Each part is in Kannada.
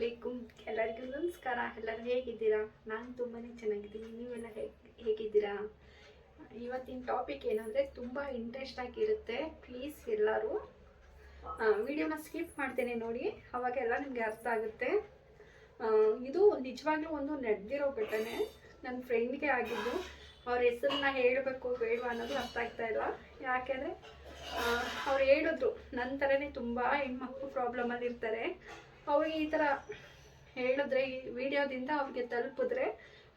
ಅಲೈಕುಮ್ ಎಲ್ಲರಿಗೂ ನಮಸ್ಕಾರ. ಎಲ್ಲರೂ ಹೇಗಿದ್ದೀರಾ? ನಾನು ತುಂಬಾ ಚೆನ್ನಾಗಿದ್ದೀನಿ. ನೀವೆಲ್ಲ ಹೇಗೆ ಹೇಗಿದ್ದೀರಾ? ಇವತ್ತಿನ ಟಾಪಿಕ್ ಏನಂದರೆ ತುಂಬ ಇಂಟ್ರೆಸ್ಟ್ ಆಗಿರುತ್ತೆ. ಪ್ಲೀಸ್ ಎಲ್ಲರೂ ವಿಡಿಯೋನ ಸ್ಕಿಪ್ ಮಾಡ್ತೇನೆ ನೋಡಿ. ಅವಾಗೆಲ್ಲ ನಿಮಗೆ ಅರ್ಥ ಆಗುತ್ತೆ. ಇದು ನಿಜವಾಗ್ಲೂ ಒಂದು ನಡೆದಿರೋ ಘಟನೆ. ನನ್ನ ಫ್ರೆಂಡ್ಗೆ ಆಗಿದ್ದು. ಅವ್ರ ಹೆಸರನ್ನ ಹೇಳಬೇಕು, ಬೇಡವಾ ಅನ್ನೋದು ಅರ್ಥ ಆಗ್ತಾ ಇಲ್ಲ. ಯಾಕೆಂದರೆ ಅವ್ರು ಹೇಳಿದ್ರು ನನ್ನ ಥರನೇ ತುಂಬ ಹೆಣ್ಮಕ್ಳು ಪ್ರಾಬ್ಲಮಲ್ಲಿ ಇರ್ತಾರೆ ಅವ್ರಿಗೆ ಈ ಥರ ಹೇಳಿದ್ರೆ, ಈ ವಿಡಿಯೋದಿಂದ ಅವ್ರಿಗೆ ತಲುಪಿದ್ರೆ,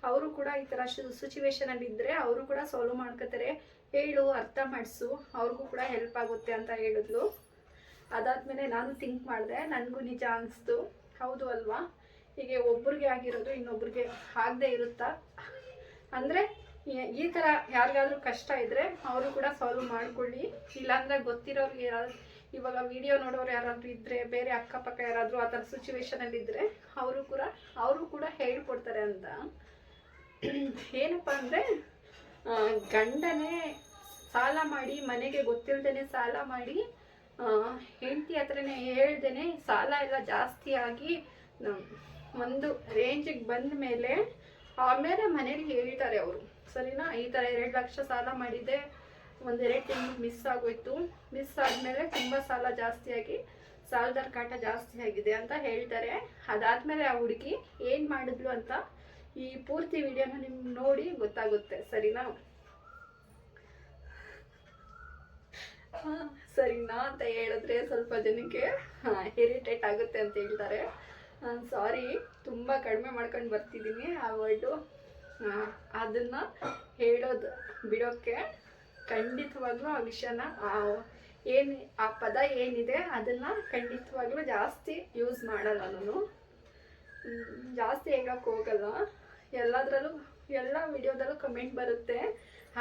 ಅವರು ಕೂಡ ಈ ಥರ ಸಿಚುವೇಶನಲ್ಲಿ ಇದ್ದರೆ ಅವರು ಕೂಡ ಸಾಲ್ವ್ ಮಾಡ್ಕೋತಾರೆ. ಹೇಳು, ಅರ್ಥ ಮಾಡಿಸು, ಅವ್ರಿಗೂ ಕೂಡ ಹೆಲ್ಪ್ ಆಗುತ್ತೆ ಅಂತ ಹೇಳಿದ್ಲು. ಅದಾದಮೇಲೆ ನಾನು ಥಿಂಕ್ ಮಾಡಿದೆ, ನನಗೂ ನಿಜ ಅನಿಸ್ತು. ಹೌದು ಅಲ್ವಾ? ಹೀಗೆ ಒಬ್ರಿಗೆ ಆಗಿರೋದು ಇನ್ನೊಬ್ರಿಗೆ ಆಗದೆ ಇರುತ್ತಾ? ಅಂದರೆ, ಈ ಥರ ಯಾರಿಗಾದ್ರೂ ಕಷ್ಟ ಇದ್ದರೆ ಅವರು ಕೂಡ ಸಾಲ್ವ್ ಮಾಡ್ಕೊಳ್ಳಿ. ಇಲ್ಲಾಂದರೆ ಗೊತ್ತಿರೋರಿಗೆ ಯಾರು ಇವಾಗ ವಿಡಿಯೋ ನೋಡೋರು ಯಾರಾದರೂ ಇದ್ದರೆ ಬೇರೆ ಅಕ್ಕಪಕ್ಕ ಯಾರಾದರೂ ಆ ಥರ ಸಿಚುವೇಶನಲ್ಲಿ ಇದ್ದರೆ ಅವರು ಕೂಡ ಅವರು ಕೂಡ ಹೇಳ್ಕೊಡ್ತಾರೆ ಅಂತ. ಏನಪ್ಪ ಅಂದರೆ ಗಂಡನೇ ಸಾಲ ಮಾಡಿ, ಮನೆಗೆ ಗೊತ್ತಿಲ್ಲದೇ ಸಾಲ ಮಾಡಿ ಹೆಂಡತಿ ಹತ್ರನೇ ಹೇಳ್ದೇನೆ ಸಾಲ ಎಲ್ಲ ಜಾಸ್ತಿ ಆಗಿ ಒಂದು ರೇಂಜಿಗೆ ಬಂದ ಮೇಲೆ, ಆಮೇಲೆ ಮನೇಲಿ ಹೇಳ್ತಾರೆ ಅವರು. ಸರಿನಾ? ಈ ಥರ ಎರಡು ಲಕ್ಷ ಸಾಲ ಮಾಡಿದ್ದೆ ಒಂದೆರಡು ತಿಂಗಳು ಮಿಸ್ ಆಗೋಯ್ತು. ಮಿಸ್ ಆದಮೇಲೆ ತುಂಬ ಸಾಲ ಜಾಸ್ತಿ ಆಗಿ ಸಾಲದ ಕಾಟ ಜಾಸ್ತಿ ಆಗಿದೆ ಅಂತ ಹೇಳ್ತಾರೆ. ಅದಾದಮೇಲೆ ಆ ಹುಡುಗಿ ಏನು ಮಾಡಿದ್ಲು ಅಂತ ಈ ಪೂರ್ತಿ ವಿಡಿಯೋನ ನಿಮ್ಗೆ ನೋಡಿ ಗೊತ್ತಾಗುತ್ತೆ. ಸರಿನಾ? ಸರಿನಾ ಅಂತ ಹೇಳಿದ್ರೆ ಸ್ವಲ್ಪ ಜನಕ್ಕೆ ಇರಿಟೇಟ್ ಆಗುತ್ತೆ ಅಂತ ಹೇಳ್ತಾರೆ. ಸಾರಿ ತುಂಬ ಕಡಿಮೆ ಮಾಡ್ಕೊಂಡು ಬರ್ತಿದ್ದೀನಿ ಆ ವರ್ಡು ಅದನ್ನು ಹೇಳೋದು ಬಿಡೋಕ್ಕೆ ಖಂಡಿತವಾಗ್ಲೂ ಆ ವಿಷಯನ ಏನು, ಆ ಪದ ಏನಿದೆ ಅದನ್ನು ಖಂಡಿತವಾಗ್ಲೂ ಜಾಸ್ತಿ ಯೂಸ್ ಮಾಡಲ್ಲ ನಾನು. ಜಾಸ್ತಿ ಹೇಳಕ್ಕೆ ಹೋಗಲ್ಲ. ಎಲ್ಲದರಲ್ಲೂ, ಎಲ್ಲ ವಿಡಿಯೋದಲ್ಲೂ ಕಮೆಂಟ್ ಬರುತ್ತೆ.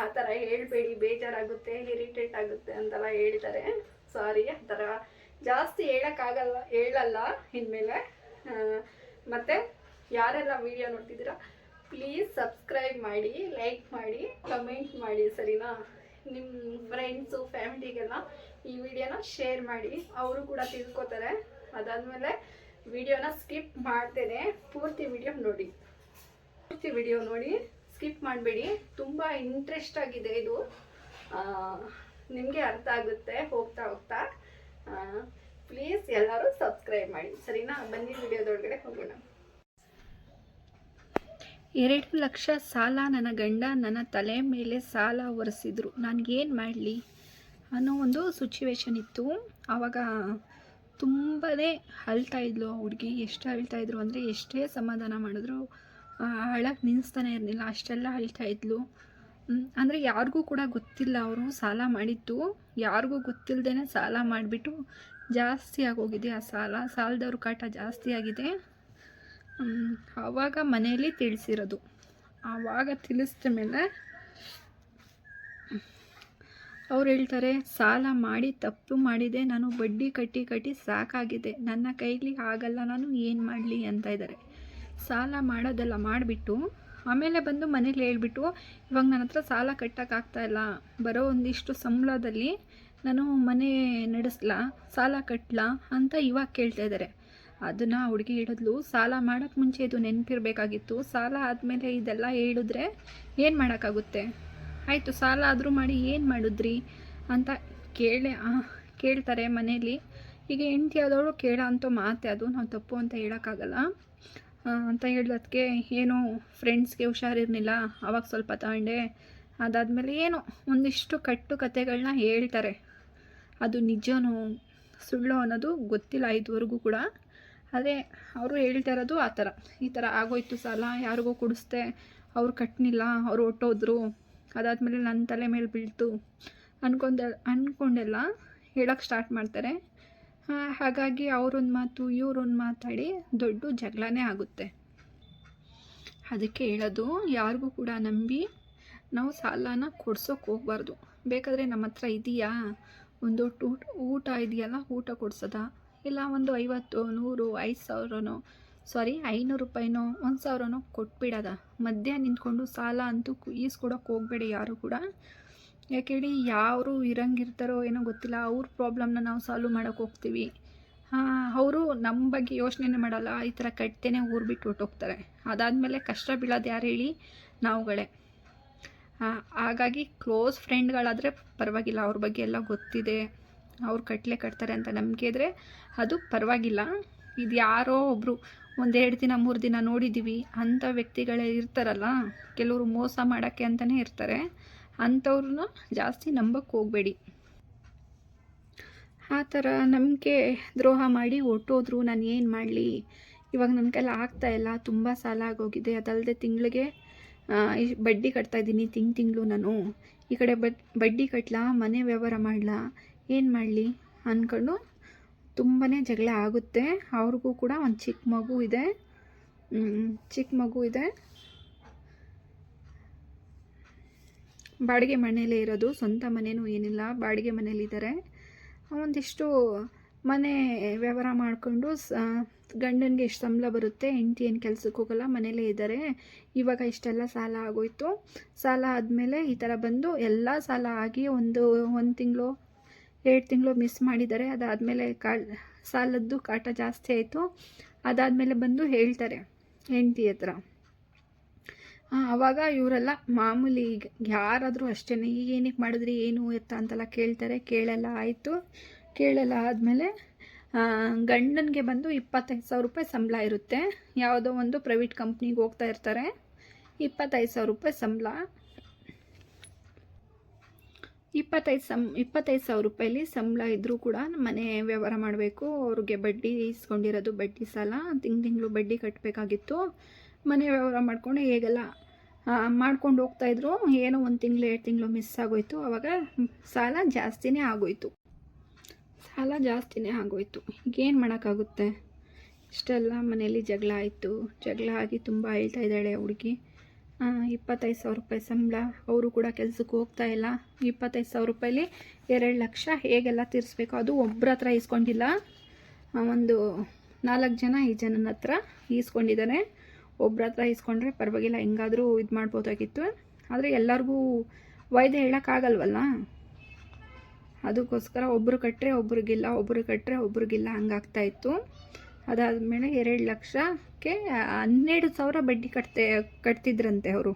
ಆ ಥರ ಹೇಳ್ಬೇಡಿ, ಬೇಜಾರಾಗುತ್ತೆ ಇರಿಟೇಟ್ ಆಗುತ್ತೆ ಅಂತೆಲ್ಲ ಹೇಳ್ತಾರೆ ಸಾರಿ ಆ ಥರ ಜಾಸ್ತಿ ಹೇಳೋಕ್ಕಾಗಲ್ಲ, ಹೇಳಲ್ಲ ಇನ್ಮೇಲೆ. ಮತ್ತು ಯಾರೆಲ್ಲ ವಿಡಿಯೋ ನೋಡ್ತಿದ್ದೀರಾ ಪ್ಲೀಸ್ ಸಬ್ಸ್ಕ್ರೈಬ್ ಮಾಡಿ ಲೈಕ್ ಮಾಡಿ ಕಮೆಂಟ್ ಮಾಡಿ, ಸರಿನಾ? ನಿಮ್ಮ ಫ್ರೆಂಡ್ಸು ಫ್ಯಾಮಿಲಿಗೆಲ್ಲ ಈ ವಿಡಿಯೋನ ಶೇರ್ ಮಾಡಿ. ಅವರು ಕೂಡ ತಿಳ್ಕೊತಾರೆ. ಅದಾದಮೇಲೆ ವಿಡಿಯೋನ ಸ್ಕಿಪ್ ಮಾಡ್ತೇನೆ. ಪೂರ್ತಿ ವಿಡಿಯೋ ನೋಡಿ. ಪೂರ್ತಿ ವಿಡಿಯೋ ನೋಡಿ. ಸ್ಕಿಪ್ ಮಾಡಬೇಡಿ. ತುಂಬ ಇಂಟ್ರೆಸ್ಟ್ ಆಗಿದೆ ಇದು. ನಿಮಗೆ ಅರ್ಥ ಆಗುತ್ತೆ, ಹೋಗ್ತಾ ಹೋಗ್ತಾ. ಪ್ಲೀಸ್ ಎಲ್ಲರೂ ಸಬ್ಸ್ಕ್ರೈಬ್ ಮಾಡಿ. ಸರಿನಾ? ಬನ್ನಿ ವಿಡಿಯೋದೊಳಗಡೆ ಹೋಗೋಣ. ಎರಡು ಲಕ್ಷ ಸಾಲ ನನ್ನ ಗಂಡ ನನ್ನ ತಲೆ ಮೇಲೆ ಸಾಲ ಒರೆಸಿದ್ರು. ಏನು ಮಾಡಲಿ? ಅನ್ನೋ ಒಂದು ಸಿಚುವೇಶನ್ ಇತ್ತು. ಆವಾಗ ತುಂಬಾ ಅಳ್ತಾ ಇದ್ಲು ಹುಡುಗಿ. ಎಷ್ಟು ಅಳ್ತಾ ಇದ್ರು ಅಂದರೆ ಎಷ್ಟೇ ಸಮಾಧಾನ ಮಾಡಿದ್ರು ಅಳಕ್ಕೆ ನಿಲ್ಲಿಸ್ತಾನೆ ಇರಲಿಲ್ಲ. ಅಷ್ಟೆಲ್ಲ ಅಳ್ತಾ ಇದ್ಲು. ಅಂದರೆ ಯಾರಿಗೂ ಕೂಡ ಗೊತ್ತಿಲ್ಲ ಅವರು ಸಾಲ ಮಾಡಿದ್ದು. ಯಾರಿಗೂ ಗೊತ್ತಿಲ್ಲದೇ ಸಾಲ ಮಾಡಿಬಿಟ್ಟು ಜಾಸ್ತಿ ಆಗೋಗಿದೆ ಆ ಸಾಲ. ಸಾಲದವ್ರ ಕಾಟ ಜಾಸ್ತಿ ಆಗಿದೆ. ಆವಾಗ ಮನೆಯಲ್ಲಿ ತಿಳಿಸಿರೋದು. ಆವಾಗ ತಿಳಿಸಿದ ಮೇಲೆ ಅವ್ರು ಹೇಳ್ತಾರೆ, ಸಾಲ ಮಾಡಿ, ತಪ್ಪು ಮಾಡಿದೆ, ನಾನು ಬಡ್ಡಿ ಕಟ್ಟಿ ಕಟ್ಟಿ ಸಾಕಾಗಿದೆ, ನನ್ನ ಕೈಲಿ ಆಗಲ್ಲ, ನಾನು ಏನು ಮಾಡಲಿ? ಅಂತ ಇದ್ದಾರೆ ಸಾಲ ಮಾಡೋದೆಲ್ಲ ಮಾಡಿಬಿಟ್ಟು ಆಮೇಲೆ ಬಂದು ಮನೇಲಿ ಹೇಳ್ಬಿಟ್ಟು, ಇವಾಗ ನನ್ನ ಹತ್ರ ಸಾಲ ಕಟ್ಟೋಕ್ಕಾಗ್ತಾ ಇಲ್ಲ, ಬರೋ ಒಂದಿಷ್ಟು ಸಂಬಳದಲ್ಲಿ ನಾನು ಮನೆ ನಡೆಸ್ಲಾ, ಸಾಲ ಕಟ್ಟಲಾ ಅಂತ ಇವಾಗ ಕೇಳ್ತಾ ಇದ್ದಾರೆ ಅದನ್ನು ಹುಡುಗಿ ಹೇಳಿದ್ಲು, ಸಾಲ ಮಾಡೋಕ್ಕೆ ಮುಂಚೆ ಇದು ನೆನಪಿರಬೇಕಾಗಿತ್ತು. ಸಾಲ ಆದಮೇಲೆ ಇದೆಲ್ಲ ಹೇಳಿದ್ರೆ ಏನು ಮಾಡೋಕ್ಕಾಗುತ್ತೆ? ಆಯಿತು, ಸಾಲ ಆದರೂ ಮಾಡಿ ಏನು ಮಾಡಿದ್ರಿ? ಅಂತ ಕೇಳಿ ಕೇಳ್ತಾರೆ ಮನೇಲಿ. ಈಗ ಹೆಂಡತಿ ಆದವಳು ಕೇಳೋ ಅಂಥ ಮಾತೆ, ಅದು ನಾವು ತಪ್ಪು ಅಂತ ಹೇಳೋಕ್ಕಾಗಲ್ಲ. ಅಂತ ಹೇಳೋದಕ್ಕೆ ಏನೋ ಫ್ರೆಂಡ್ಸ್ಗೆ ಹುಷಾರಿರ್ಲಿಲ್ಲ. ಅವಾಗ ಸ್ವಲ್ಪ ತಗೊಂಡೆ. ಅದಾದಮೇಲೆ ಏನೋ ಒಂದಿಷ್ಟು ಕಟ್ಟು ಕತೆಗಳನ್ನ ಹೇಳ್ತಾರೆ. ಅದು ನಿಜನೋ ಸುಳ್ಳು ಅನ್ನೋದು ಗೊತ್ತಿಲ್ಲ ಇದುವರೆಗೂ ಕೂಡ. ಅದೇ ಅವರು ಹೇಳ್ತಾ ಇರೋದು ಆ ಥರ. ಈ ಥರ ಆಗೋಯ್ತು ಸಾಲ, ಯಾರಿಗೂ ಕೊಡಿಸ್ದೆ, ಅವ್ರು ಕಟ್ಟಲಿಲ್ಲ ಅವ್ರು ಹೊಟ್ಟೋದ್ರು ಅದಾದಮೇಲೆ ನನ್ನ ತಲೆ ಮೇಲೆ ಬೀಳ್ತು ಅನ್ಕೊಂಡ ಅಂದ್ಕೊಂಡೆಲ್ಲ ಹೇಳೋಕ್ಕೆ ಸ್ಟಾರ್ಟ್ ಮಾಡ್ತಾರೆ. ಹಾಗಾಗಿ ಅವ್ರೊಂದು ಮಾತು, ಇವ್ರೊಂದು ಮಾತಾಡಿ ದೊಡ್ಡ ಜಗಳನೇ ಆಗುತ್ತೆ. ಅದಕ್ಕೆ ಹೇಳೋದು, ಯಾರಿಗೂ ಕೂಡ ನಂಬಿ ನಾವು ಸಾಲನ ಕೊಡ್ಸೋಕೆ ಹೋಗ್ಬಾರ್ದು. ಬೇಕಾದರೆ ನಮ್ಮ ಹತ್ರ ಇದೆಯಾ? ಒಂದು ಊಟ ಇದೆಯಲ್ಲ, ಊಟ ಕೊಡ್ಸೋದ? ಇಲ್ಲ, ಒಂದು ಐವತ್ತು, ನೂರು, ಐದು ಸಾವಿರನೋ, ಸಾರಿ, ಐನೂರು ರೂಪಾಯಿನೋ, ಒಂದು ಸಾವಿರನೋ ಕೊಟ್ಬಿಡೋದ. ಮಧ್ಯ ನಿಂತ್ಕೊಂಡು ಸಾಲ ಅಂತೂ ಈಸ್ಕೊಡೋಕೆ ಹೋಗಬೇಡಿ ಯಾರು ಕೂಡ. ಯಾಕೆ ಹೇಳಿ ಯಾರು ಇರಂಗಿರ್ತಾರೋ ಏನೋ ಗೊತ್ತಿಲ್ಲ, ಅವ್ರ ಪ್ರಾಬ್ಲಮ್ನ ನಾವು ಸಾಲ್ವ್ ಮಾಡೋಕೆ ಹೋಗ್ತೀವಿ. ಅವರು ನಮ್ಮ ಬಗ್ಗೆ ಯೋಚನೆ ಮಾಡಲ್ಲ, ಈ ಥರ ಕಟ್ತೇನೆ ಊರು ಬಿಟ್ಟು ಹೊರ್ಟೋಗ್ತಾರೆ ಅದಾದಮೇಲೆ ಕಷ್ಟ ಬೀಳೋದು ಯಾರು ಹೇಳಿ? ನಾವುಗಳೇ. ಹಾಗಾಗಿ ಕ್ಲೋಸ್ ಫ್ರೆಂಡ್ಗಳಾದರೆ ಪರವಾಗಿಲ್ಲ, ಅವ್ರ ಬಗ್ಗೆ ಎಲ್ಲ ಗೊತ್ತಿದೆ. ಅವ್ರು ಕಟ್ಲೆ ಕಟ್ತಾರೆ ಅಂತ ನಂಬಿಕೆ ಇದ್ದರೆ ಅದು ಪರವಾಗಿಲ್ಲ. ಇದು ಯಾರೋ ಒಬ್ಬರು ಒಂದೆರಡು ದಿನ, ಮೂರು ದಿನ ನೋಡಿದ್ದೀವಿ ಅಂಥ ವ್ಯಕ್ತಿಗಳೇ ಇರ್ತಾರಲ್ಲ, ಕೆಲವರು ಮೋಸ ಮಾಡೋಕ್ಕೆ ಅಂತಲೇ ಇರ್ತಾರೆ. ಅಂಥವ್ರನ್ನ ಜಾಸ್ತಿ ನಂಬಕ್ಕೆ ಹೋಗಬೇಡಿ. ಆ ಥರ ನಂಬಿಕೆ ದ್ರೋಹ ಮಾಡಿ ಒಟ್ಟೋದ್ರು ನಾನು ಏನು ಮಾಡಲಿ? ಇವಾಗ ನನ್ನ ಕೈಲಿ ಇಲ್ಲ, ತುಂಬ ಸಾಲ ಆಗೋಗಿದೆ. ಅದಲ್ಲದೆ ತಿಂಗಳಿಗೆ ಬಡ್ಡಿ ಕಟ್ತಾ ಇದ್ದೀನಿ ತಿಂಗ್ ತಿಂಗಳು ನಾನು. ಈ ಕಡೆ ಬಡ್ ಬಡ್ಡಿ ಕಟ್ಲಾ, ಮನೆ ವ್ಯವಹಾರ ಮಾಡಲಾ? ಏನು ಮಾಡಲಿ ಅಂದ್ಕೊಂಡು ತುಂಬಾ ಜಗಳ ಆಗುತ್ತೆ. ಅವ್ರಿಗೂ ಕೂಡ ಒಂದು ಚಿಕ್ಕ ಮಗು ಇದೆ. ಚಿಕ್ಕ ಮಗು ಇದೆ. ಬಾಡಿಗೆ ಮನೇಲೇ ಇರೋದು, ಸ್ವಂತ ಮನೇನೂ ಏನಿಲ್ಲ. ಬಾಡಿಗೆ ಮನೇಲಿದ್ದಾರೆ ಒಂದಿಷ್ಟು ಮನೆ ವ್ಯವಹಾರ ಮಾಡಿಕೊಂಡು ಸ, ಗಂಡನಿಗೆ ಎಷ್ಟು ಸಂಬಳ ಬರುತ್ತೆ. ಹೆಂಡತಿ ಏನು ಕೆಲಸಕ್ಕೆ ಹೋಗಲ್ಲ, ಮನೇಲೇ ಇದ್ದಾರೆ ಇವಾಗ ಇಷ್ಟೆಲ್ಲ ಸಾಲ ಆಗೋಯ್ತು. ಸಾಲ ಆದಮೇಲೆ ಈ ಥರ ಬಂದು ಎಲ್ಲ ಸಾಲ ಆಗಿ ಒಂದು ಒಂದು ತಿಂಗಳು ಎರಡು ತಿಂಗಳು ಮಿಸ್ ಮಾಡಿದ್ದಾರೆ. ಅದಾದಮೇಲೆ ಕಾ ಸಾಲದ್ದು ಕಾಟ ಜಾಸ್ತಿ ಆಯಿತು. ಅದಾದಮೇಲೆ ಬಂದು ಹೇಳ್ತಾರೆ ಹೆಂಡತಿ ಹತ್ರ. ಆವಾಗ ಇವರೆಲ್ಲ ಮಾಮೂಲಿ ಈಗ ಯಾರಾದರೂ ಅಷ್ಟೇ ಈಗ ಏನಕ್ಕೆ ಮಾಡಿದ್ರಿ, ಏನು ಎತ್ತ ಅಂತೆಲ್ಲ ಕೇಳ್ತಾರೆ. ಕೇಳಲ್ಲ, ಆಯಿತು. ಕೇಳಲ್ಲ ಆದಮೇಲೆ ಗಂಡನಿಗೆ ಬಂದು ಇಪ್ಪತ್ತೈದು ಸಾವಿರ ರೂಪಾಯಿ ಸಂಬಳ ಇರುತ್ತೆ. ಯಾವುದೋ ಒಂದು ಪ್ರೈವೇಟ್ ಕಂಪ್ನಿಗೆ ಹೋಗ್ತಾ ಇರ್ತಾರೆ. ಇಪ್ಪತ್ತೈದು ಸಾವಿರ ರೂಪಾಯಿ ಸಂಬಳ. ಇಪ್ಪತ್ತೈದು ಸಂ ಇಪ್ಪತ್ತೈದು ಸಾವಿರ ರೂಪಾಯಲ್ಲಿ ಸಂಬಳ ಇದ್ದರೂ ಕೂಡ ಮನೆ ವ್ಯವಹಾರ ಮಾಡಬೇಕು. ಅವ್ರಿಗೆ ಬಡ್ಡಿ ಇಸ್ಕೊಂಡಿರೋದು ಬಡ್ಡಿ ಸಾಲ. ತಿಂಗ್ ತಿಂಗಳು ಬಡ್ಡಿ ಕಟ್ಟಬೇಕಾಗಿತ್ತು ಮನೆ ವ್ಯವಹಾರ ಮಾಡಿಕೊಂಡು ಹೇಗೆಲ್ಲ ಮಾಡ್ಕೊಂಡು ಹೋಗ್ತಾಯಿದ್ರು ಏನೋ ಒಂದು ತಿಂಗಳು, ಎರಡು ತಿಂಗಳು ಮಿಸ್ ಆಗೋಯ್ತು. ಆವಾಗ ಸಾಲ ಜಾಸ್ತಿನೇ ಆಗೋಯ್ತು. ಸಾಲ ಜಾಸ್ತಿನೇ ಆಗೋಯ್ತು. ಈಗೇನು ಮಾಡೋಕ್ಕಾಗುತ್ತೆ? ಇಷ್ಟೆಲ್ಲ ಮನೆಯಲ್ಲಿ ಜಗಳ ಆಯಿತು. ಜಗಳ ಆಗಿ ತುಂಬ ಹೇಳ್ತಾ ಇದ್ದಾಳೆ ಹುಡುಗಿ. ಇಪ್ಪತ್ತೈದು ಸಾವಿರ ರೂಪಾಯಿ ಸಂಬಳ. ಅವರು ಕೂಡ ಕೆಲಸಕ್ಕೆ ಹೋಗ್ತಾ ಇಲ್ಲ. ಇಪ್ಪತ್ತೈದು ಸಾವಿರ ರೂಪಾಯಿಲಿ ಎರಡು ಲಕ್ಷ ಹೇಗೆಲ್ಲ ತೀರಿಸ್ಬೇಕು? ಅದು ಒಬ್ಬರ ಹತ್ರ ಇಸ್ಕೊಂಡಿಲ್ಲ ಒಂದು ನಾಲ್ಕು ಜನ ಈ ಜನನ ಹತ್ರ ಈಸ್ಕೊಂಡಿದ್ದಾರೆ. ಒಬ್ಬರ ಹತ್ರ ಇಸ್ಕೊಂಡ್ರೆ ಪರವಾಗಿಲ್ಲ, ಹೆಂಗಾದರೂ ಇದು ಮಾಡ್ಬೋದಾಗಿತ್ತು. ಆದರೆ ಎಲ್ಲರಿಗೂ ವೈದ್ಯ ಹೇಳೋಕ್ಕಾಗಲ್ವಲ್ಲ? ಅದಕ್ಕೋಸ್ಕರ ಒಬ್ಬರು ಕಟ್ಟರೆ ಒಬ್ರಿಗಿಲ್ಲ ಒಬ್ಬರು ಕಟ್ಟರೆ ಒಬ್ರಿಗಿಲ್ಲ ಹಂಗಾಗ್ತಾ ಇತ್ತು. ಅದಾದಮೇಲೆ ಎರಡು ಲಕ್ಷಕ್ಕೆ ಹನ್ನೆರಡು ಸಾವಿರ ಬಡ್ಡಿ ಕಟ್ತೆ, ಕಟ್ತಿದ್ರಂತೆ ಅವರು.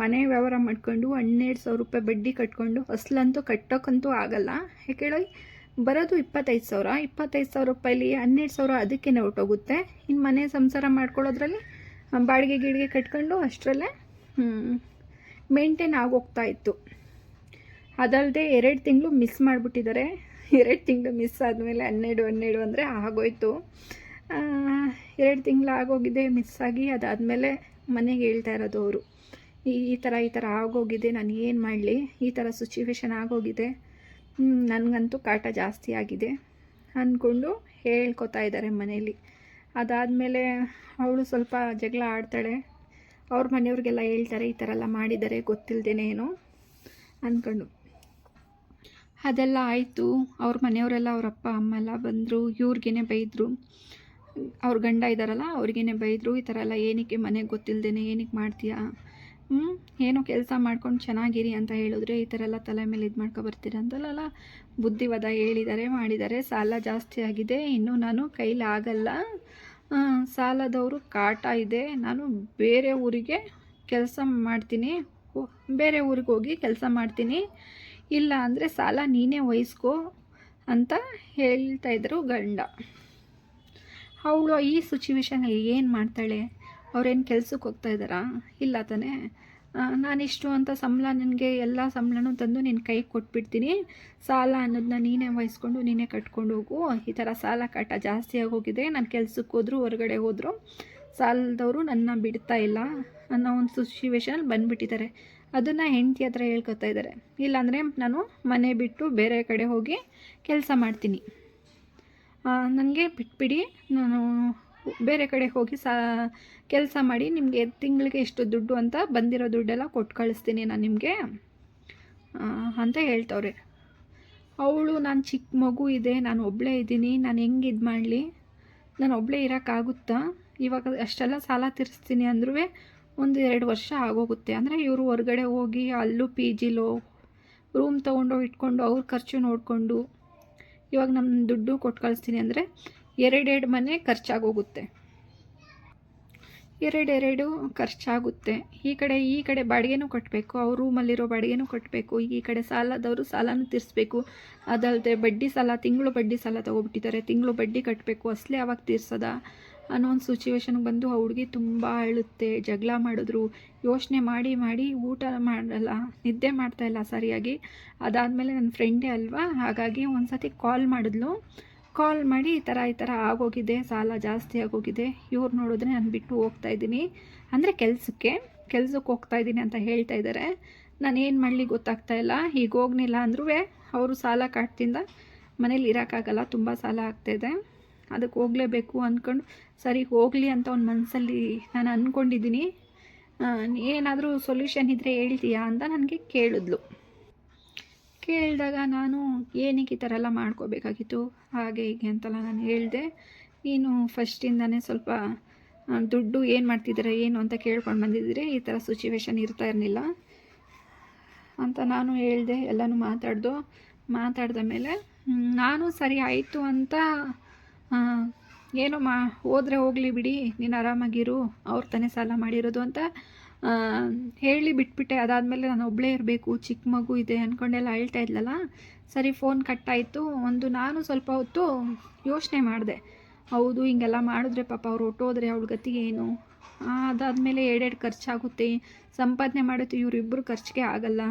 ಮನೆ ವ್ಯವಹಾರ ಮಾಡ್ಕೊಂಡು ಹನ್ನೆರಡು ಸಾವಿರ ರೂಪಾಯಿ ಬಡ್ಡಿ ಕಟ್ಕೊಂಡು ಅಸಲಂತೂ ಕಟ್ಟೋಕ್ಕಂತೂ ಆಗಲ್ಲ. ಯಾಕೆ ಬರೋದು ಇಪ್ಪತ್ತೈದು ಸಾವಿರ. ಇಪ್ಪತ್ತೈದು ಸಾವಿರ ರೂಪಾಯಲ್ಲಿ ಹನ್ನೆರಡು ಸಾವಿರ ಅದಕ್ಕೇ ಹೊಟ್ಟೋಗುತ್ತೆ ಇನ್ನು ಮನೆ ಸಂಸಾರ ಮಾಡ್ಕೊಳ್ಳೋದ್ರಲ್ಲಿ ಬಾಡಿಗೆ ಗಿಡಿಗೆ ಕಟ್ಕೊಂಡು ಅಷ್ಟರಲ್ಲೇ ಮೇಂಟೈನ್ ಆಗೋಗ್ತಾ ಇತ್ತು. ಅದಲ್ಲದೆ ಎರಡು ತಿಂಗಳು ಮಿಸ್ ಮಾಡಿಬಿಟ್ಟಿದ್ದಾರೆ. ಎರಡು ತಿಂಗಳು ಮಿಸ್ ಆದಮೇಲೆ ಹನ್ನೆರಡು ಹನ್ನೆರಡು ಅಂದರೆ ಆಗೋಯ್ತು. ಎರಡು ತಿಂಗಳು ಆಗೋಗಿದೆ ಮಿಸ್ ಆಗಿ, ಅದಾದಮೇಲೆ ಮನೆಗೆ ಹೇಳ್ತಾ ಇರೋದು ಅವರು. ಈ ಈ ಥರ ಈ ಥರ ಆಗೋಗಿದೆ, ನಾನು ಏನು ಮಾಡಲಿ? ಈ ಥರ ಸಿಚುವೇಶನ್ ಆಗೋಗಿದೆ. ನನಗಂತೂ ಕಾಟ ಜಾಸ್ತಿ ಆಗಿದೆ ಅಂದ್ಕೊಂಡು ಹೇಳ್ಕೊತಾ ಇದ್ದಾರೆ ಮನೇಲಿ. ಅದಾದಮೇಲೆ ಅವಳು ಸ್ವಲ್ಪ ಜಗಳ ಆಡ್ತಾಳೆ. ಅವ್ರ ಮನೆಯವ್ರಿಗೆಲ್ಲ ಹೇಳ್ತಾರೆ, ಈ ಥರ ಎಲ್ಲ ಮಾಡಿದ್ದಾರೆ ಗೊತ್ತಿಲ್ಲದೇನೇನು ಅಂದ್ಕೊಂಡು ಅದೆಲ್ಲ ಆಯಿತು. ಅವ್ರ ಮನೆಯವರೆಲ್ಲ ಅವ್ರ ಅಪ್ಪ, ಅಮ್ಮ ಎಲ್ಲ ಬಂದರು. ಇವ್ರಿಗೇನೆ ಬೈದರು. ಅವ್ರ ಗಂಡ ಇದ್ದಾರಲ್ಲ ಅವ್ರಿಗೇನೆ ಬೈದರು. ಈ ಥರ ಎಲ್ಲ ಏನಕ್ಕೆ ಮನೆಗೆ ಗೊತ್ತಿಲ್ಲದೇನೆ ಏನಕ್ಕೆ ಮಾಡ್ತೀಯಾ? ಹ್ಞೂ ಏನೋ ಕೆಲಸ ಮಾಡ್ಕೊಂಡು ಚೆನ್ನಾಗಿರಿ ಅಂತ ಹೇಳಿದ್ರೆ ಈ ಥರ ಎಲ್ಲ ತಲೆ ಮೇಲೆ ಇದು ಮಾಡ್ಕೊ ಬರ್ತೀರ ಅಂತಲ್ಲ ಬುದ್ಧಿವಾದ ಹೇಳಿದ್ದಾರೆ ಮಾಡಿದ್ದಾರೆ ಸಾಲ ಜಾಸ್ತಿ ಆಗಿದೆ. ಇನ್ನೂ ನಾನು ಕೈಲಿ ಆಗಲ್ಲ. ಸಾಲದವರು ಕಾಟ ಇದೆ. ನಾನು ಬೇರೆ ಊರಿಗೆ ಕೆಲಸ ಮಾಡ್ತೀನಿ. ಬೇರೆ ಊರಿಗೆ ಹೋಗಿ ಕೆಲಸ ಮಾಡ್ತೀನಿ. ಇಲ್ಲ ಅಂದರೆ ಸಾಲ ನೀನೇ ವಹಿಸ್ಕೋ ಅಂತ ಹೇಳ್ತಾ ಇದ್ರು ಗಂಡ. ಅವಳು ಈ ಸಿಚುವೇಶನಲ್ಲಿ ಏನು ಮಾಡ್ತಾಳೆ? ಅವ್ರೇನು ಕೆಲ್ಸಕ್ಕೆ ಹೋಗ್ತಾ ಇದ್ದಾರಾ? ಇಲ್ಲ ತಾನೇ. ನಾನಿಷ್ಟು ಅಂತ ಸಂಬಳ ನನಗೆ ಎಲ್ಲ ಸಂಬಳನೂ ತಂದು ನಿನ್ನ ಕೈಗೆ ಕೊಟ್ಬಿಡ್ತೀನಿ. ಸಾಲ ಅನ್ನೋದನ್ನ ನೀನೇ ವಹಿಸ್ಕೊಂಡು ನೀನೇ ಕಟ್ಕೊಂಡು ಹೋಗು. ಈ ಥರ ಸಾಲ ಕಾಟ ಜಾಸ್ತಿ ಆಗೋಗಿದೆ. ನಾನು ಕೆಲ್ಸಕ್ಕೆ ಹೋದ್ರು, ಹೊರಗಡೆ ಹೋದ್ರು. ಸಾಲದವರು ನನ್ನ ಬಿಡ್ತಾ ಇಲ್ಲ ಅನ್ನೋ ಒಂದು ಸಿಚುವೇಶನಲ್ಲಿ ಬಂದುಬಿಟ್ಟಿದ್ದಾರೆ. ಅದನ್ನು ಹೆಂಡತಿ ಹತ್ರ ಹೇಳ್ಕೊತಾ ಇದ್ದಾರೆ ಇಲ್ಲಾಂದರೆ ನಾನು ಮನೆ ಬಿಟ್ಟು ಬೇರೆ ಕಡೆ ಹೋಗಿ ಕೆಲಸ ಮಾಡ್ತೀನಿ. ನನಗೆ ಬಿಟ್ಬಿಡಿ. ನಾನು ಬೇರೆ ಕಡೆ ಹೋಗಿ ಸಾ, ಕೆಲಸ ಮಾಡಿ ನಿಮಗೆ ತಿಂಗಳಿಗೆ ಎಷ್ಟು ದುಡ್ಡು ಅಂತ ಬಂದಿರೋ ದುಡ್ಡೆಲ್ಲ ಕೊಟ್ಟು ಕಳಿಸ್ತೀನಿ ನಾನು ನಿಮಗೆ. ಅಂತ ಹೇಳ್ತವ್ರೆ. ಅವಳು, ನಾನು ಚಿಕ್ಕ ಮಗು ಇದೆ, ನಾನು ಒಬ್ಬಳೇ ಇದ್ದೀನಿ, ನಾನು ಹೆಂಗೆ ಇದು ಮಾಡಲಿ? ನಾನು ಒಬ್ಬಳೇ ಇರೋಕ್ಕಾಗುತ್ತಾ ಇವಾಗ ಅಷ್ಟೆಲ್ಲ ಸಾಲ ತೀರಿಸ್ತೀನಿ ಅಂದ್ರೂ ಒಂದು ಎರಡು ವರ್ಷ ಆಗೋಗುತ್ತೆ. ಅಂದರೆ ಇವರು ಹೊರಗಡೆ ಹೋಗಿ ಅಲ್ಲೂ ಪಿ ಜಿಲೋ ರೂಮ್ ತೊಗೊಂಡು ಇಟ್ಕೊಂಡು ಅವ್ರ ಖರ್ಚು ನೋಡಿಕೊಂಡು ಇವಾಗ ನಮ್ಮ ದುಡ್ಡು ಕೊಟ್ಟು ಕಳಿಸ್ತೀನಿ ಅಂದರೆ ಎರಡೆರಡು ಮನೆ ಖರ್ಚಾಗೋಗುತ್ತೆ. ಎರಡೆರಡು ಖರ್ಚಾಗುತ್ತೆ. ಈ ಕಡೆ ಈ ಕಡೆ ಬಾಡಿಗೆನೂ ಕಟ್ಟಬೇಕು ಅವ್ರ ರೂಮಲ್ಲಿರೋ ಬಾಡಿಗೆನೂ ಕಟ್ಟಬೇಕು ಈ ಕಡೆ ಸಾಲದವರು ಸಾಲನೂ ತೀರಿಸ್ಬೇಕು. ಅದಲ್ಲದೆ ಬಡ್ಡಿ ಸಾಲ, ತಿಂಗಳು ಬಡ್ಡಿ ಸಾಲ ತೊಗೊಬಿಟ್ಟಿದ್ದಾರೆ. ತಿಂಗಳು ಬಡ್ಡಿ ಕಟ್ಟಬೇಕು ಅಸಲೇ ಯಾವಾಗ ತೀರ್ಸೋದ? ಅನ್ನೋ ಒಂದು ಸಿಚುವೇಶನ್ಗೆ ಬಂದು ಆ ಹುಡುಗಿ ತುಂಬ ಅಳುತ್ತೆ, ಜಗಳ ಮಾಡಿದ್ರು. ಯೋಚನೆ ಮಾಡಿ ಮಾಡಿ ಊಟ ಮಾಡಲ್ಲ, ನಿದ್ದೆ ಮಾಡ್ತಾ ಇಲ್ಲ ಸರಿಯಾಗಿ. ಅದಾದಮೇಲೆ ನನ್ನ ಫ್ರೆಂಡೇ ಅಲ್ವಾ? ಹಾಗಾಗಿ ಒಂದು ಸತಿ ಕಾಲ್ ಮಾಡಿದ್ಲು. ಕಾಲ್ ಮಾಡಿ ಈ ಥರ ಈ ಥರ ಆಗೋಗಿದೆ, ಸಾಲ ಜಾಸ್ತಿ ಆಗೋಗಿದೆ. ಇವ್ರು ನೋಡಿದ್ರೆ ನಾನು ಬಿಟ್ಟು ಹೋಗ್ತಾ ಇದ್ದೀನಿ. ಅಂದರೆ ಕೆಲಸಕ್ಕೆ, ಕೆಲ್ಸಕ್ಕೆ ಹೋಗ್ತಾ ಇದ್ದೀನಿ ಅಂತ ಹೇಳ್ತಾ ಇದ್ದಾರೆ ನಾನು ಏನು ಮಾಡಲಿ ಗೊತ್ತಾಗ್ತಾ ಇಲ್ಲ. ಈಗ ಹೋಗ್ನಿಲ್ಲ ಅಂದ್ರೂ ಅವರು ಸಾಲ ಕಾಟ್ತಿಂದ ಮನೇಲಿ ಇರೋಕ್ಕಾಗಲ್ಲ, ತುಂಬ ಸಾಲ ಆಗ್ತಾಯಿದೆ ಅದಕ್ಕೆ ಹೋಗಲೇಬೇಕು ಅಂದ್ಕೊಂಡು, ಸರಿ ಹೋಗಲಿ ಅಂತ ಒಂದು ಮನಸ್ಸಲ್ಲಿ ನಾನು ಅಂದ್ಕೊಂಡಿದ್ದೀನಿ ಏನಾದರೂ ಸೊಲ್ಯೂಷನ್ ಇದ್ದರೆ ಹೇಳ್ತೀಯಾ ಅಂತ ನನಗೆ ಕೇಳಿದ್ಲು. ಕೇಳಿದಾಗ ನಾನು ಏನಕ್ಕೆ ಈ ಥರ ಎಲ್ಲ ಮಾಡ್ಕೋಬೇಕಾಗಿತ್ತು, ಹಾಗೆ ಹೀಗೆ ಅಂತೆಲ್ಲ ನಾನು ಹೇಳಿದೆ. ನೀನು ಫಸ್ಟಿಂದನೇ ಸ್ವಲ್ಪ ದುಡ್ಡು ಏನು ಮಾಡ್ತಿದ್ದೀರಾ, ಏನು ಅಂತ ಕೇಳ್ಕೊಂಡು ಬಂದಿದ್ದೀರಿ, ಈ ಥರ ಸಿಚುವೇಶನ್ ಇರ್ತಾ ಇರಲಿಲ್ಲ ಅಂತ ನಾನು ಹೇಳಿದೆ, ಎಲ್ಲನೂ ಮಾತಾಡ್ದು. ಮಾತಾಡ್ದ ಮೇಲೆ ನಾನು ಸರಿ ಆಯಿತು ಅಂತ ಆ, ಏನೋ ಮಾ ಹೋದರೆ ಹೋಗಲಿ ಬಿಡಿ ನೀನು ಆರಾಮಾಗಿರು ಅವ್ರ ತಾನೇ ಸಾಲ ಮಾಡಿರೋದು ಅಂತ ಹೇಳಿ ಬಿಟ್ಬಿಟ್ಟೆ. ಅದಾದಮೇಲೆ ನಾನು ಒಬ್ಬಳೇ ಇರಬೇಕು ಚಿಕ್ಕ ಮಗು ಇದೆ ಅಂದ್ಕೊಂಡೆಲ್ಲ ಅಳ್ತಾ ಇದ್ಲಲ್ಲ? ಸರಿ ಫೋನ್ ಕಟ್ಟಾಯಿತು ಒಂದು ನಾನು ಸ್ವಲ್ಪ ಹೊತ್ತು ಯೋಚನೆ ಮಾಡಿದೆ. ಹೌದು ಹಿಂಗೆಲ್ಲ ಮಾಡಿದ್ರೆ ಪಾಪ ಅವ್ರು ಹೊಟ್ಟೋದ್ರೆ ಅವಳ ಗತಿ ಏನು? ಅದಾದಮೇಲೆ ಎರಡೆರಡು ಖರ್ಚಾಗುತ್ತೆ. ಸಂಪಾದನೆ ಮಾಡುತ್ತೆ ಇವರಿಬ್ಬರು ಖರ್ಚಿಗೆ ಆಗಲ್ಲ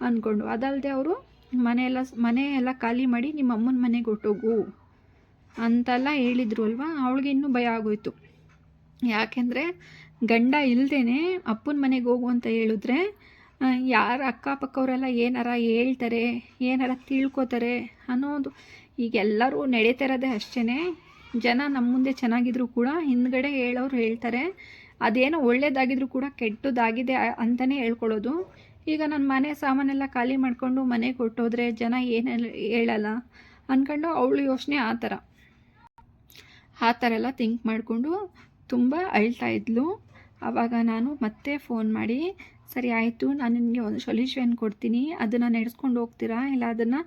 ಅಂದ್ಕೊಂಡು ಅದಲ್ಲದೆ ಅವರು ಮನೆಯೆಲ್ಲ ಮನೆ ಎಲ್ಲ ಖಾಲಿ ಮಾಡಿ ನಿಮ್ಮ ಅಮ್ಮನ ಮನೆಗೆ ಹೊಟ್ಟೋಗು ಅಂತೆಲ್ಲ ಹೇಳಿದ್ರು ಅಲ್ವಾ? ಅವಳಿಗೆ ಇನ್ನೂ ಭಯ ಆಗೋಯ್ತು. ಯಾಕೆಂದರೆ ಗಂಡ ಇಲ್ದೇನೆ ಅಪ್ಪನ ಮನೆಗೆ ಹೋಗು ಅಂತ ಹೇಳಿದ್ರೆ ಯಾರ ಅಕ್ಕಪಕ್ಕವರೆಲ್ಲ ಏನಾರ ಹೇಳ್ತಾರೆ, ಏನಾರ ತಿಳ್ಕೊತಾರೆ ಅನ್ನೋದು. ಈಗ ಎಲ್ಲರೂ ನಡೀತಿರೋದೇ ಅಷ್ಟೇ ಜನ ನಮ್ಮ ಮುಂದೆ ಚೆನ್ನಾಗಿದ್ರು ಕೂಡ ಹಿಂದ್ಗಡೆ ಹೇಳೋರು ಹೇಳ್ತಾರೆ. ಅದೇನೋ ಒಳ್ಳೇದಾಗಿದ್ರು ಕೂಡ ಕೆಟ್ಟದಾಗಿದೆ ಅಂತಲೇ ಹೇಳ್ಕೊಳ್ಳೋದು. ಈಗ ನನ್ನ ಮನೆ ಸಾಮಾನೆಲ್ಲ ಖಾಲಿ ಮಾಡಿಕೊಂಡು ಮನೆಗೆ ಕೊಟ್ಟೋದ್ರೆ ಜನ ಏನೆಲ್ಲ ಹೇಳಲ್ಲ? ಅಂದ್ಕೊಂಡು ಅವಳು ಯೋಚನೆ ಆ ಥರ. ಆ ಥರ ಎಲ್ಲ ಥಿಂಕ್ ಮಾಡಿಕೊಂಡು ತುಂಬ ಅಳ್ತಾ ಇದ್ಲು. ಆವಾಗ ನಾನು ಮತ್ತೆ ಫೋನ್ ಮಾಡಿ, ಸರಿ ಆಯಿತು, ನಾನು ನಿಮಗೆ ಒಂದು ಸೊಲ್ಯೂಷನ್ ಕೊಡ್ತೀನಿ. ಅದನ್ನು ನಡೆಸ್ಕೊಂಡು ಹೋಗ್ತೀರಾ? ಇಲ್ಲ ಅದನ್ನು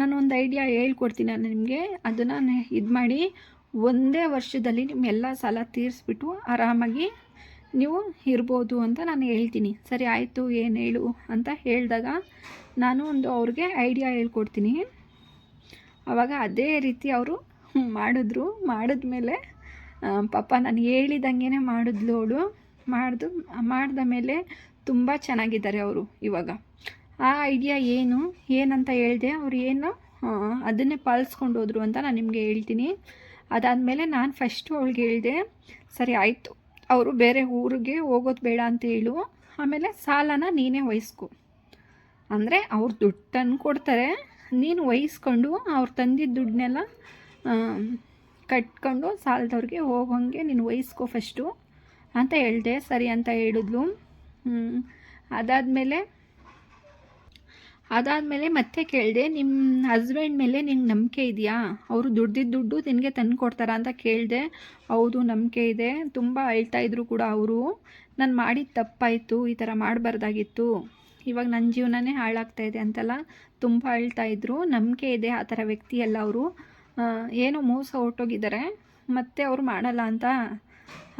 ನಾನು ಒಂದು ಐಡಿಯಾ ಹೇಳ್ಕೊಡ್ತೀನಿ ನಾನು ನಿಮಗೆ. ಅದನ್ನು ಇದು ಮಾಡಿ ಒಂದೇ ವರ್ಷದಲ್ಲಿ ನಿಮ್ಮೆಲ್ಲ ಸಾಲ ತೀರಿಸ್ಬಿಟ್ಟು ಆರಾಮಾಗಿ ನೀವು ಇರ್ಬೋದು ಅಂತ ನಾನು ಹೇಳ್ತೀನಿ. ಸರಿ ಆಯಿತು, ಏನು ಹೇಳು? ಅಂತ ಹೇಳಿದಾಗ ನಾನು ಒಂದು ಅವ್ರಿಗೆ ಐಡಿಯಾ ಹೇಳ್ಕೊಡ್ತೀನಿ. ಆವಾಗ ಅದೇ ರೀತಿ ಅವರು ಮಾಡಿದ್ರು. ಮಾಡಿದ್ಮೇಲೆ ಪಾಪ ನಾನು ಹೇಳಿದಂಗೆ ಮಾಡಿದ್ಲು ಅವಳು. ಮಾಡ್ದು, ಮಾಡಿದ ಮೇಲೆ ತುಂಬ ಚೆನ್ನಾಗಿದ್ದಾರೆ ಅವರು ಇವಾಗ. ಆ ಐಡಿಯಾ ಏನು, ಏನಂತ ಹೇಳಿದೆ, ಅವ್ರು ಏನು ಅದನ್ನೇ ಪಾಲಿಸ್ಕೊಂಡು ಹೋದ್ರು ಅಂತ ನಾನು ನಿಮಗೆ ಹೇಳ್ತೀನಿ. ಅದಾದಮೇಲೆ ನಾನು ಫಸ್ಟು ಅವಳಿಗೆ ಹೇಳಿದೆ, ಸರಿ ಆಯಿತು, ಅವರು ಬೇರೆ ಊರಿಗೆ ಹೋಗೋದು ಬೇಡ ಅಂತ ಹೇಳು. ಆಮೇಲೆ ಸಾಲನ ನೀನೇ ವಹಿಸ್ಕೊ. ಅಂದರೆ ಅವ್ರು ದುಡ್ಡು ತಂದು ಕೊಡ್ತಾರೆ, ನೀನು ವಹಿಸ್ಕೊಂಡು ಅವ್ರು ತಂದಿದ್ದ ದುಡ್ಡನ್ನೆಲ್ಲ ಕಟ್ಕೊಂಡು ಸಾಲದವ್ರಿಗೆ ಹೋಗೋಂಗೆ ನೀನು ವಹಿಸ್ಕೊ ಫಸ್ಟು ಅಂತ ಹೇಳಿದೆ, ಸರಿ ಅಂತ ಹೇಳಿದ್ಲು. ಅದಾದಮೇಲೆ ಅದಾದಮೇಲೆ ಮತ್ತೆ ಕೇಳಿದೆ ನಿಮ್ಮ ಹಸ್ಬೆಂಡ್ ಮೇಲೆ ನಿಂಗೆ ನಂಬಿಕೆ ಇದೆಯಾ? ಅವರು ದುಡ್ದಿದ್ದ ದುಡ್ಡು ನಿನಗೆ ತಂದು ಕೊಡ್ತಾರಾ ಅಂತ ಕೇಳಿದೆ, ಹೌದು, ನಂಬಿಕೆ ಇದೆ. ತುಂಬ ಅಳ್ತಾ ಇದ್ರು ಕೂಡ ಅವರು. ನಾನು ಮಾಡಿದ ತಪ್ಪಾಯಿತು, ಈ ಥರ ಮಾಡಬಾರ್ದಾಗಿತ್ತು. ಇವಾಗ ನನ್ನ ಜೀವನನೇ ಹಾಳಾಗ್ತಾಯಿದೆ ಅಂತೆಲ್ಲ, ತುಂಬ ಅಳ್ತಾ ಇದ್ರು. ನಂಬಿಕೆ ಇದೆ ಆ ಥರ ವ್ಯಕ್ತಿ ಎಲ್ಲ ಅವರು. ಏನೋ ಮೋಸ ಹೊರಟೋಗಿದ್ದಾರೆ, ಮತ್ತೆ ಅವ್ರು ಮಾಡಲ್ಲ ಅಂತ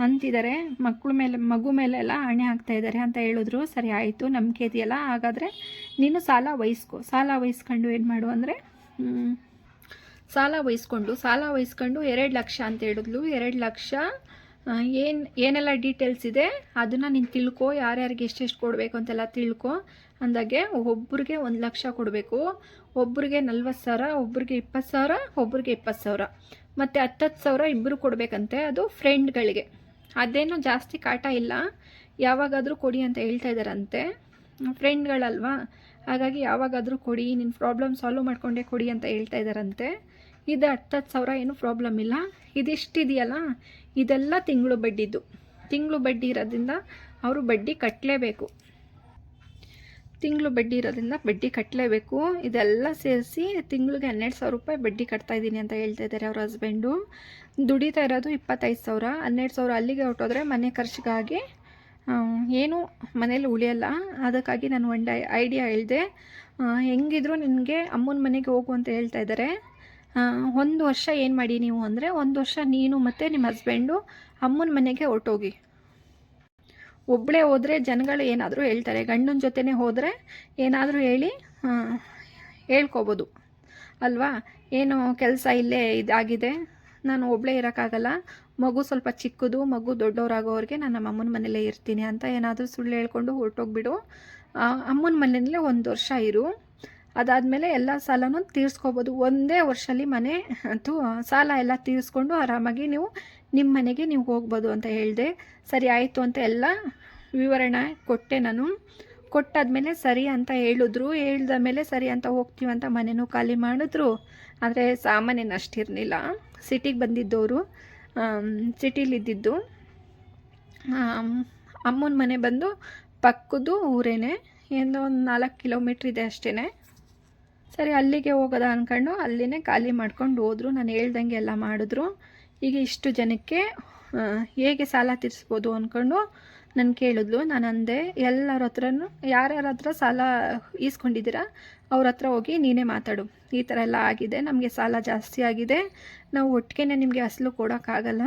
ಅಂತಿದ್ದಾರೆ. ಮಕ್ಕಳ ಮೇಲೆ, ಮಗು ಮೇಲೆಲ್ಲ ಹಣೆ ಹಾಕ್ತಾ ಇದ್ದಾರೆ ಅಂತ ಹೇಳಿದ್ರು. ಸರಿ ಆಯಿತು, ನಂಬಿಕೆ ಇದೆಯಲ್ಲ? ಹಾಗಾದರೆ ನೀನು ಸಾಲ ವಹಿಸ್ಕೊ. ಸಾಲ ವಹಿಸ್ಕೊಂಡು ಏನು ಮಾಡು ಅಂದರೆ ಸಾಲ ವಹಿಸ್ಕೊಂಡು ಸಾಲ ವಹಿಸ್ಕೊಂಡು ಎರಡು ಲಕ್ಷ ಅಂತ ಹೇಳಿದ್ಲು. ಎರಡು ಲಕ್ಷ ಏನು, ಏನೆಲ್ಲ ಡೀಟೇಲ್ಸ್ ಇದೆ, ಅದನ್ನು ನೀನು ತಿಳ್ಕೊ. ಯಾರ್ಯಾರಿಗೆ ಎಷ್ಟೆಷ್ಟು ಕೊಡಬೇಕು ಅಂತೆಲ್ಲ ತಿಳ್ಕೊ. ಅಂದಾಗೆ ಒಬ್ಬರಿಗೆ ಒಂದು ಲಕ್ಷ ಕೊಡಬೇಕು ಒಬ್ರಿಗೆ ನಲ್ವತ್ತು ಸಾವಿರ, ಒಬ್ಬರಿಗೆ ಇಪ್ಪತ್ತು ಸಾವಿರ, ಒಬ್ಬರಿಗೆ ಇಪ್ಪತ್ತು ಸಾವಿರ. ಮತ್ತು ಹತ್ತತ್ತು ಸಾವಿರ ಇಬ್ಬರು ಕೊಡಬೇಕಂತೆ, ಅದು ಫ್ರೆಂಡ್ಗಳಿಗೆ ಅದೇನೋ ಜಾಸ್ತಿ ಕಾಟ ಇಲ್ಲ. ಯಾವಾಗಾದರೂ ಕೊಡಿ ಅಂತ ಹೇಳ್ತಾ ಇದ್ದಾರಂತೆ ಫ್ರೆಂಡ್ಗಳಲ್ವಾ ಹಾಗಾಗಿ ಯಾವಾಗಾದರೂ ಕೊಡಿ ನಿನ್ನ ಪ್ರಾಬ್ಲಮ್ ಸಾಲ್ವ್ ಮಾಡಿಕೊಂಡೇ ಕೊಡಿ ಅಂತ ಹೇಳ್ತಾ ಇದ್ದಾರಂತೆ ಇದು ಹತ್ತತ್ತು ಸಾವಿರ ಏನು ಪ್ರಾಬ್ಲಮ್ ಇಲ್ಲ. ಇದಿಷ್ಟಿದೆಯಲ್ಲ? ಇದೆಲ್ಲ ತಿಂಗಳು ಬಡ್ಡಿದ್ದು. ತಿಂಗಳು ಬಡ್ಡಿ ಇರೋದ್ರಿಂದ ಅವರು ಬಡ್ಡಿ ಕಟ್ಟಲೇಬೇಕು ತಿಂಗಳು ಬಡ್ಡಿ ಇರೋದ್ರಿಂದ ಬಡ್ಡಿ ಕಟ್ಟಲೇಬೇಕು ಇದೆಲ್ಲ ಸೇರಿಸಿ ತಿಂಗಳಿಗೆ ಹನ್ನೆರಡು ಸಾವಿರ ರೂಪಾಯಿ ಬಡ್ಡಿ ಕಟ್ತಾ ಇದ್ದೀನಿ ಅಂತ ಹೇಳ್ತಾ ಇದ್ದಾರೆ ಅವ್ರ ಹಸ್ಬೆಂಡು. ದುಡಿತಾ ಇರೋದು ಇಪ್ಪತ್ತೈದು ಸಾವಿರ. ಹನ್ನೆರಡು ಸಾವಿರ ಅಲ್ಲಿಗೆ ಹೊಟ್ಟೋದ್ರೆ ಮನೆ ಖರ್ಚಿಗಾಗಿ ಏನು ಮನೇಲಿ ಉಳಿಯಲ್ಲ. ಅದಕ್ಕಾಗಿ ನಾನು ಒಂದು ಐಡಿಯಾ ಹೇಳಿದೆ. ಹೆಂಗಿದ್ರು ನಿನಗೆ ಅಮ್ಮನ ಮನೆಗೆ ಹೋಗು ಅಂತ ಹೇಳ್ತಾ ಇದ್ದಾರೆ. ಒಂದು ವರ್ಷ ಏನು ಮಾಡಿ ನೀವು ಅಂದರೆ ಒಂದು ವರ್ಷ ನೀನು ಮತ್ತು ನಿಮ್ಮ ಹಸ್ಬೆಂಡು ಅಮ್ಮನ ಮನೆಗೆ ಹೊರ್ಟೋಗಿ. ಒಬ್ಬಳೇ ಹೋದರೆ ಜನಗಳು ಏನಾದರೂ ಹೇಳ್ತಾರೆ. ಗಂಡನ ಜೊತೆನೇ ಹೋದರೆ ಏನಾದರೂ ಹೇಳಿ ಹೇಳ್ಕೊಬೋದು. ಅಲ್ವಾ? ಏನು ಕೆಲಸ ಇಲ್ಲೇ ಇದಾಗಿದೆ. ನಾನು ಒಬ್ಬಳೇ ಇರೋಕ್ಕಾಗಲ್ಲ. ಮಗು ಸ್ವಲ್ಪ ಚಿಕ್ಕದು, ಮಗು ದೊಡ್ಡವರಾಗೋರಿಗೆ ನಾನು ನಮ್ಮ ಅಮ್ಮನ ಮನೇಲೇ ಇರ್ತೀನಿ ಅಂತ ಏನಾದರೂ ಸುಳ್ಳು ಹೇಳ್ಕೊಂಡು ಹೊರಟೋಗ್ಬಿಡು. ಅಮ್ಮನ ಮನೆಯಲ್ಲೇ ಒಂದು ವರ್ಷ ಇರು. ಅದಾದಮೇಲೆ ಎಲ್ಲ ಸಾಲನೂ ತೀರಿಸ್ಕೋಬೋದು. ಒಂದೇ ವರ್ಷದಲ್ಲಿ ಮನೆ ಅಂತೂ ಸಾಲ ಎಲ್ಲ ತೀರಿಸ್ಕೊಂಡು ಆರಾಮಾಗಿ ನೀವು ನಿಮ್ಮ ಮನೆಗೆ ನೀವು ಹೋಗ್ಬೋದು ಅಂತ ಹೇಳಿದೆ. ಸರಿ ಆಯಿತು ಅಂತ ಎಲ್ಲ ವಿವರಣೆ ಕೊಟ್ಟೆ ನಾನು. ಕೊಟ್ಟಾದ್ಮೇಲೆ ಸರಿ ಅಂತ ಹೇಳಿದ್ರು. ಹೇಳ್ದ ಮೇಲೆ ಸರಿ ಅಂತ ಹೋಗ್ತೀವಿ ಅಂತ ಮನೆನೂ ಖಾಲಿ ಮಾಡಿದ್ರು. ಆದರೆ ಸಾಮಾನೇನು ಅಷ್ಟಿರಲಿಲ್ಲ. ಸಿಟಿಗೆ ಬಂದಿದ್ದವರು ಸಿಟಿಲಿದ್ದಿದ್ದು ಅಮ್ಮನ ಮನೆ ಬಂದು ಪಕ್ಕದ್ದು ಊರೇನೆ. ಏನೋ ಒಂದು ನಾಲ್ಕು ಕಿಲೋಮೀಟ್ರ್ ಇದೆ ಅಷ್ಟೇ ಸರಿ, ಅಲ್ಲಿಗೆ ಹೋಗೋದ ಅಂದ್ಕೊಂಡು ಅಲ್ಲಿನೇ ಖಾಲಿ ಮಾಡ್ಕೊಂಡು ಹೋದ್ರು. ನಾನು ಹೇಳ್ದಂಗೆ ಎಲ್ಲ ಮಾಡಿದ್ರು. ಈಗ ಇಷ್ಟು ಜನಕ್ಕೆ ಹೇಗೆ ಸಾಲ ತೀರಿಸ್ಬೋದು ಅಂದ್ಕೊಂಡು ನಾನು ಕೇಳಿದ್ಲು. ನಾನು ಅಂದೆ ಎಲ್ಲರ ಹತ್ರನೂ, ಯಾರ್ಯಾರ ಹತ್ರ ಸಾಲ ಈಸ್ಕೊಂಡಿದ್ದೀರಾ, ಅವ್ರ ಹತ್ರ ಹೋಗಿ ನೀನೇ ಮಾತಾಡು. ಈ ಥರ ಎಲ್ಲ ಆಗಿದೆ, ನಮಗೆ ಸಾಲ ಜಾಸ್ತಿ ಆಗಿದೆ. ನಾವು ಒಟ್ಟಿಗೆ ನಿಮಗೆ ಅಸಲು ಕೊಡೋಕ್ಕಾಗಲ್ಲ.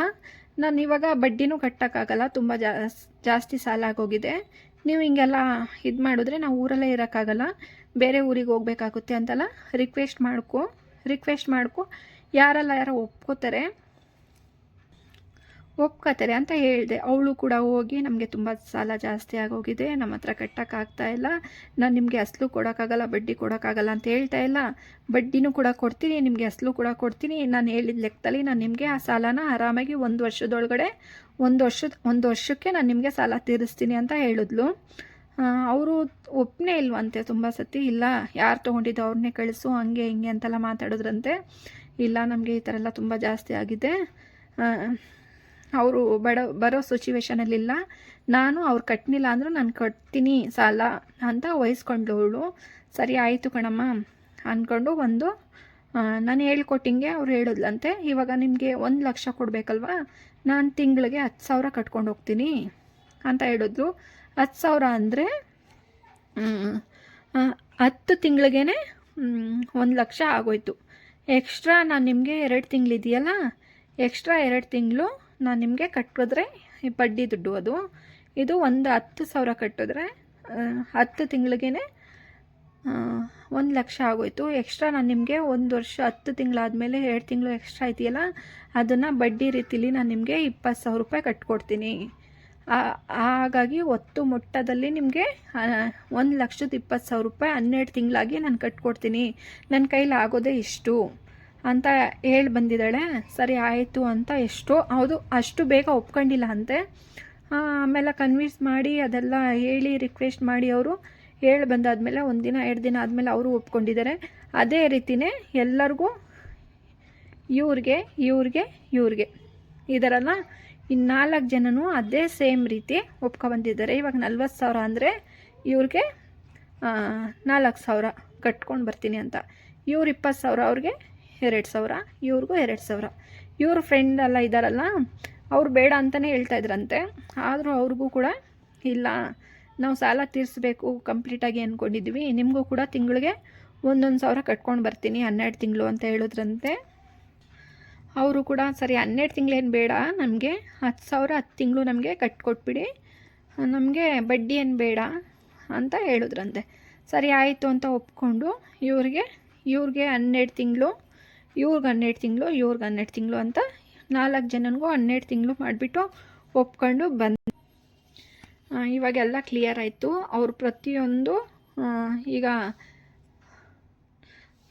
ನಾನು ಇವಾಗ ಬಡ್ಡಿನೂ ಕಟ್ಟೋಕ್ಕಾಗಲ್ಲ, ತುಂಬ ಜಾಸ್, ಜಾಸ್ತಿ ಸಾಲ ಆಗೋಗಿದೆ. ನೀವು ಹಿಂಗೆಲ್ಲ ಇದು ಮಾಡಿದ್ರೆ ನಾವು ಊರಲ್ಲೇ ಇರೋಕ್ಕಾಗಲ್ಲ. ಬೇರೆ ಊರಿಗೆ ಹೋಗ್ಬೇಕಾಗುತ್ತೆ ಅಂತಲ್ಲ? ರಿಕ್ವೆಸ್ಟ್ ಮಾಡ್ಕೊ ರಿಕ್ವೆಸ್ಟ್ ಮಾಡ್ಕೊ. ಯಾರೆಲ್ಲ ಯಾರೋ ಒಪ್ಕೋತಾರೆ ಒಪ್ಕೋತಾರೆ ಅಂತ ಹೇಳಿದೆ. ಅವಳು ಕೂಡ ಹೋಗಿ ನಮಗೆ ತುಂಬ ಸಾಲ ಜಾಸ್ತಿ ಆಗೋಗಿದೆ, ನಮ್ಮ ಹತ್ರ ಕಟ್ಟೋಕ್ಕಾಗ್ತಾ ಇಲ್ಲ. ನಾನು ನಿಮಗೆ ಅಸಲು ಕೊಡೋಕ್ಕಾಗಲ್ಲ, ಬಡ್ಡಿ ಕೊಡೋಕ್ಕಾಗಲ್ಲ ಅಂತ ಹೇಳ್ತಾ ಇಲ್ಲ. ಬಡ್ಡಿನೂ ಕೂಡ ಕೊಡ್ತೀನಿ, ನಿಮಗೆ ಅಸಲು ಕೂಡ ಕೊಡ್ತೀನಿ. ನಾನು ಹೇಳಿದ ಲೆಕ್ಕದಲ್ಲಿ ನಾನು ನಿಮಗೆ ಆ ಸಾಲನ ಆರಾಮಾಗಿ ಒಂದು ವರ್ಷದೊಳಗಡೆ, ಒಂದು ವರ್ಷದ, ಒಂದು ವರ್ಷಕ್ಕೆ ನಾನು ನಿಮಗೆ ಸಾಲ ತೀರಿಸ್ತೀನಿ ಅಂತ ಹೇಳಿದ್ಲು. ಅವರು ಒಪ್ಪನೇ ಇಲ್ವಂತೆ ತುಂಬ ಸತಿ. ಇಲ್ಲ, ಯಾರು ತೊಗೊಂಡಿದ್ದು ಅವ್ರನ್ನೇ ಕಳಿಸು, ಹಂಗೆ ಹಿಂಗೆ ಅಂತೆಲ್ಲ ಮಾತಾಡಿದ್ರಂತೆ. ಇಲ್ಲ, ನಮಗೆ ಈ ಥರ ಎಲ್ಲ ತುಂಬ ಜಾಸ್ತಿ ಆಗಿದೆ. ಅವರು ಬಡ, ಬರೋ ಸಿಚುವೇಶನಲ್ಲಿಲ್ಲ ನಾನು ಅವ್ರು ಕಟ್ಟಲಿಲ್ಲ ಅಂದರೂ ನಾನು ಕಟ್ತೀನಿ ಸಾಲ ಅಂತ ವಹಿಸ್ಕೊಂಡವಳು. ಸರಿ, ಆಯಿತು ಕಣಮ್ಮ ಅಂದ್ಕೊಂಡು ಒಂದು ನಾನು ಹೇಳ್ಕೊಟ್ಟಿಂಗೆ ಅವ್ರು ಹೇಳಿದ್ಲಂತೆ. ಇವಾಗ ನಿಮಗೆ ಒಂದು ಲಕ್ಷ ಕೊಡಬೇಕಲ್ವಾ? ನಾನು ತಿಂಗಳಿಗೆ ಹತ್ತು ಸಾವಿರ ಕಟ್ಕೊಂಡು ಹೋಗ್ತೀನಿ ಅಂತ ಹೇಳಿದ್ರು. ಹತ್ತು ಸಾವಿರ ಅಂದರೆ ಹತ್ತು ತಿಂಗಳಿಗೆ ಒಂದು ಲಕ್ಷ ಆಗೋಯ್ತು. ಎಕ್ಸ್ಟ್ರಾ ನಾನು ನಿಮಗೆ ಎರಡು ತಿಂಗಳಿದೆಯಲ್ಲ ಎಕ್ಸ್ಟ್ರಾ ಎರಡು ತಿಂಗಳು ನಾನು ನಿಮಗೆ ಕಟ್ಟಿದ್ರೆ ಈ ಬಡ್ಡಿ ದುಡ್ಡು ಅದು. ಇದು ಒಂದು ಹತ್ತು ಸಾವಿರ ಕಟ್ಟಿದ್ರೆ ಹತ್ತು ತಿಂಗಳಿಗೇ ಒಂದು ಲಕ್ಷ ಆಗೋಯ್ತು. ಎಕ್ಸ್ಟ್ರಾ ನಾನು ನಿಮಗೆ ಒಂದು ವರ್ಷ, ಹತ್ತು ತಿಂಗಳಾದಮೇಲೆ ಎರಡು ತಿಂಗಳು ಎಕ್ಸ್ಟ್ರಾ ಇದೆಯಲ್ಲ, ಅದನ್ನು ಬಡ್ಡಿ ರೀತಿಲಿ ನಾನು ನಿಮಗೆ ಇಪ್ಪತ್ತು ಸಾವಿರ ರೂಪಾಯಿ ಕಟ್ಕೊಡ್ತೀನಿ. ಹಾಗಾಗಿ ಒತ್ತು ಮೊಟ್ಟದಲ್ಲಿ ನಿಮಗೆ ಒಂದು ಲಕ್ಷದ ಇಪ್ಪತ್ತು ಸಾವಿರ ರೂಪಾಯಿ ಹನ್ನೆರಡು ತಿಂಗಳಾಗಿ ನಾನು ಕಟ್ಕೊಡ್ತೀನಿ. ನನ್ನ ಕೈಲಿ ಆಗೋದೇ ಇಷ್ಟು ಅಂತ ಹೇಳಿ ಬಂದಿದ್ದಾಳೆ. ಸರಿ, ಆಯಿತು ಅಂತ ಎಷ್ಟು, ಹೌದು, ಅಷ್ಟು ಬೇಗ ಒಪ್ಕೊಂಡಿಲ್ಲ ಅಂತೆ. ಆಮೇಲೆ ಕನ್ವಿನ್ಸ್ ಮಾಡಿ, ಅದೆಲ್ಲ ಹೇಳಿ ರಿಕ್ವೆಸ್ಟ್ ಮಾಡಿ ಅವರು ಹೇಳಿ ಬಂದಾದಮೇಲೆ ಒಂದು ದಿನ, ಎರಡು ದಿನ ಆದಮೇಲೆ ಅವರು ಒಪ್ಕೊಂಡಿದ್ದಾರೆ. ಅದೇ ರೀತಿಯೇ ಎಲ್ಲರಿಗೂ ಇವ್ರಿಗೆ ಇವ್ರಿಗೆ ಇವ್ರಿಗೆ ಇದರಲ್ಲ ಇನ್ನು ನಾಲ್ಕು ಜನನೂ ಅದೇ ಸೇಮ್ ರೀತಿ ಒಪ್ಕೊಬಂದಿದ್ದಾರೆ. ಇವಾಗ ನಲ್ವತ್ತು ಸಾವಿರ ಅಂದರೆ ಇವ್ರಿಗೆ ನಾಲ್ಕು ಸಾವಿರ ಕಟ್ಕೊಂಡು ಬರ್ತೀನಿ ಅಂತ. ಇವ್ರು ಇಪ್ಪತ್ತು ಸಾವಿರ, ಅವ್ರಿಗೆ ಎರಡು ಸಾವಿರ, ಇವ್ರಿಗೂ ಎರಡು ಸಾವಿರ. ಇವ್ರ ಫ್ರೆಂಡ್ ಎಲ್ಲ ಇದ್ದಾರಲ್ಲ, ಅವ್ರು ಬೇಡ ಅಂತಲೇ ಹೇಳ್ತಾ ಇದ್ರಂತೆ. ಆದರೂ ಅವ್ರಿಗೂ ಕೂಡ ಇಲ್ಲ, ನಾವು ಸಾಲ ತೀರಿಸ್ಬೇಕು ಕಂಪ್ಲೀಟಾಗಿ ಅಂದ್ಕೊಂಡಿದ್ವಿ ನಿಮಗೂ ಕೂಡ ತಿಂಗಳಿಗೆ ಒಂದೊಂದು ಸಾವಿರ ಕಟ್ಕೊಂಡು ಬರ್ತೀನಿ, ಹನ್ನೆರಡು ತಿಂಗಳು ಅಂತ ಹೇಳಿದ್ರಂತೆ. ಅವರು ಕೂಡ ಸರಿ ಹನ್ನೆರಡು ತಿಂಗಳೇನು ಬೇಡ, ನಮಗೆ ಹತ್ತು ಸಾವಿರ ಹತ್ತು ತಿಂಗಳು ನಮಗೆ ಕಟ್ಕೊಟ್ಬಿಡಿ. ನಮಗೆ ಬಡ್ಡಿ ಏನು ಬೇಡ ಅಂತ ಹೇಳಿದ್ರಂತೆ. ಸರಿ ಆಯಿತು ಅಂತ ಒಪ್ಕೊಂಡು ಇವ್ರಿಗೆ ಇವ್ರಿಗೆ ಹನ್ನೆರಡು ತಿಂಗಳು, ಇವ್ರಿಗೆ ಹನ್ನೆರಡು ತಿಂಗಳು, ಇವ್ರಿಗೆ ಹನ್ನೆರಡು ತಿಂಗಳು ಅಂತ ನಾಲ್ಕು ಜನನಿಗೂ ಹನ್ನೆರಡು ತಿಂಗಳು ಮಾಡಿಬಿಟ್ಟು ಒಪ್ಕೊಂಡು ಬಂದ ಇವಾಗೆಲ್ಲ ಕ್ಲಿಯರ್ ಆಯಿತು. ಅವ್ರು ಪ್ರತಿಯೊಂದು ಈಗ